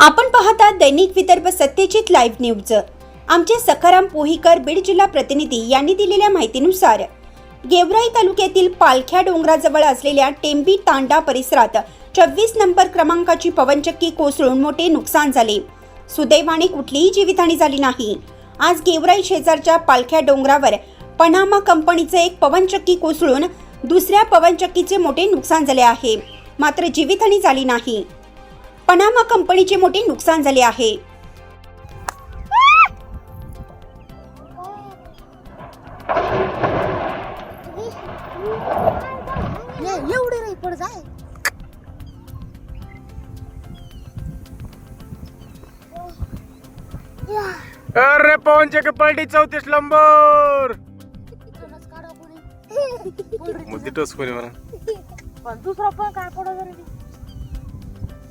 आपण पाहता दैनिक Vidarbha Satyajit live news आमचे सखाराम पोहीकर बीड जिल्हा प्रतिनिधी यांनी दिलेल्या माहितीनुसार गेवराई तालुक्यातील पालख्या डोंगराजवळ असलेल्या टेंबी तांडा परिसरात छव्वीस नंबर क्रमांकाची पवनचक्की कोसळून मोठे नुकसान झाले. सुदैवाने कुठलीही जीवितहानी झाली नाही. आज गेवराई शेजारच्या पालख्या डोंगरावर पनामा कंपनीचे एक पवनचक्की कोसळून दुसऱ्या पवनचक्कीचे मोठे नुकसान झाले आहे. मात्र जीवितहानी झाली नाही. पनामा कंपनीचे मोठे नुकसान झाले आहे ये एवढी रे पड जाय या, अरे पवनचे के पलटी चौतीस नंबर इथूनच काढा कोणी. बोल रे. मुद्दी टोच कोणी म्हणा पण दुसरा पण काय पडत?